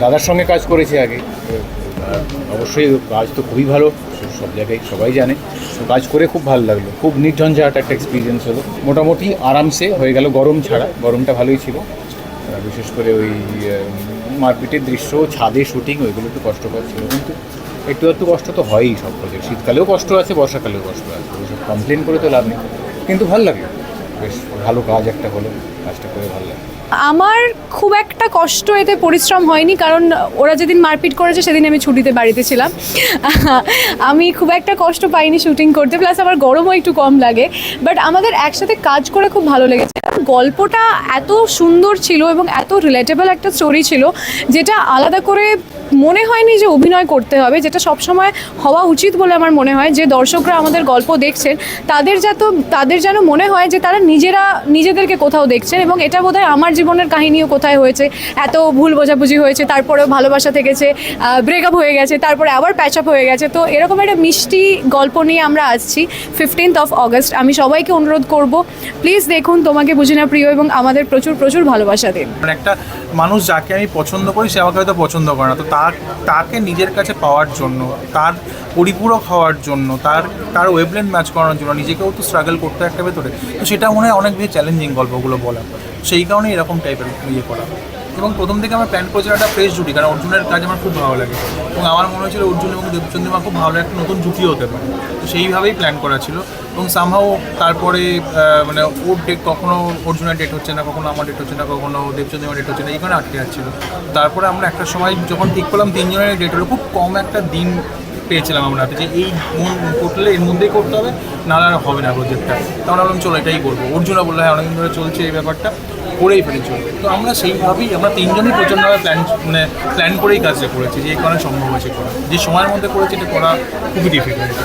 দাদার সঙ্গে কাজ করেছি আগে। অবশ্যই কাজ তো খুবই ভালো সব জায়গায় সবাই জানে। কাজ করে খুব ভালো লাগল খুব নির্ঝঞ্ঝাট একটা এক্সপিরিয়েন্স হলো। মোটামুটি আরামসে হয়ে গেল গরম ছাড়া গরমটা ভালোই ছিল। বিশেষ করে ওই আহ, মারপিটের দৃশ্য ছাদে শুটিং ওইগুলো একটু কষ্টকর ছিল কিন্তু একটু একটু কষ্ট তো হয়ই সব প্রজেক্ট শীতকালেও কষ্ট আছে বর্ষাকালেও কষ্ট আছে ওইসব কমপ্লেন করে তো লাভ নেই। কিন্তু ভালো লাগল বেশ ভালো কাজ একটা হলো কাজটা করে ভালো লাগল। আমার খুব একটা কষ্ট এতে পরিশ্রম হয়নি, কারণ ওরা যেদিন মারপিট করেছে সেদিন আমি ছুটিতে বাড়িতে ছিলাম। আমি খুব একটা কষ্ট পাইনি শুটিং করতে প্লাস আমার গরমও একটু কম লাগে। বাট আমাদের একসাথে কাজ করে খুব ভালো লেগেছে। গল্পটা এত সুন্দর ছিল এবং এত রিলেটেবল একটা স্টোরি ছিল, যেটা আলাদা করে মনে হয়নি যে অভিনয় করতে হবে, যেটা সবসময় হওয়া উচিত বলে আমার মনে হয়। যে দর্শকরা আমাদের গল্প দেখছেন, তাদের যাতে, তাদের যেন মনে হয় যে তারা নিজেরা, নিজেদেরকে কোথাও দেখছেন এবং এটা বোধহয় আমার জীবনের কাহিনীও কোথায় হয়েছে, এত ভুল বোঝাবুঝি হয়েছে, তারপরেও ভালোবাসা থেকেছে ব্রেকআপ হয়ে গেছে, তারপরে আবার প্যাচ আপ হয়ে গেছে। তো এরকম একটা মিষ্টি গল্প নিয়ে আমরা আসছি ফিফটিন্থ অফ অগস্ট আমি সবাইকে অনুরোধ করব প্লিজ দেখুন, তোমাকে বুঝি না প্রিয় এবং আমাদের প্রচুর প্রচুর ভালোবাসা দিন। মানে একটা মানুষ যাকে আমি পছন্দ করি, সে আমাকে হয়তো পছন্দ করে না। তো তার, তাকে নিজের কাছে পাওয়ার জন্য, তার পরিপূরক হওয়ার জন্য, তার তার ওয়েবলেন ম্যাচ করানোর জন্য নিজেকেও তো স্ট্রাগল করতে একটা ভেতরে। তো সেটা মনে হয় অনেক বেশি চ্যালেঞ্জিং গল্পগুলো বলা। সেই কারণে এরকম টাইপের ইয়ে করা। এবং প্রথম থেকে আমার প্ল্যান করেছিলাম একটা ফ্রেশ জুটি, কারণ অর্জুনের কাজ আমার খুব ভালো লাগে। এবং আমার মনে হয়েছিল অর্জুন এবং দেবচন্দ্রিমা খুব ভালো একটা নতুন জুটি হতে পারে। তো সেইভাবেই প্ল্যান করা ছিল। এবং সামহাও তারপরে মানে ওর ডেট কখনো অর্জুনের ডেট হচ্ছে না, কখনো আমার ডেট হচ্ছে না, কখনো দেবচন্দ্রিমার ডেট হচ্ছে না এইখানে আটকে যাচ্ছিল। তারপরে আমরা একটা সময় যখন ঠিক করলাম, তিনজনের ডেট হলো, খুব কম একটা দিন পেয়েছিলাম আমরা। যে এই মন করলে এর মধ্যেই করতে হবে, নাহলে আর হবে না প্রজেক্টটা তখন আমরা বললাম চলো এটাই করব। অর্জুনা বলল হ্যাঁ অনেকদিন ধরে চলছে এই ব্যাপারটা, করেই ফেলি চলবে তো আমরা সেইভাবেই, আমরা তিনজনই প্রচণ্ডভাবে প্ল্যান মানে প্ল্যান করেই কাজটা করেছি, যে কারণে সম্ভব হয়েছে করা। যে সময়ের মধ্যে করেছি, এটা করা খুবই ডিফিকাল্ট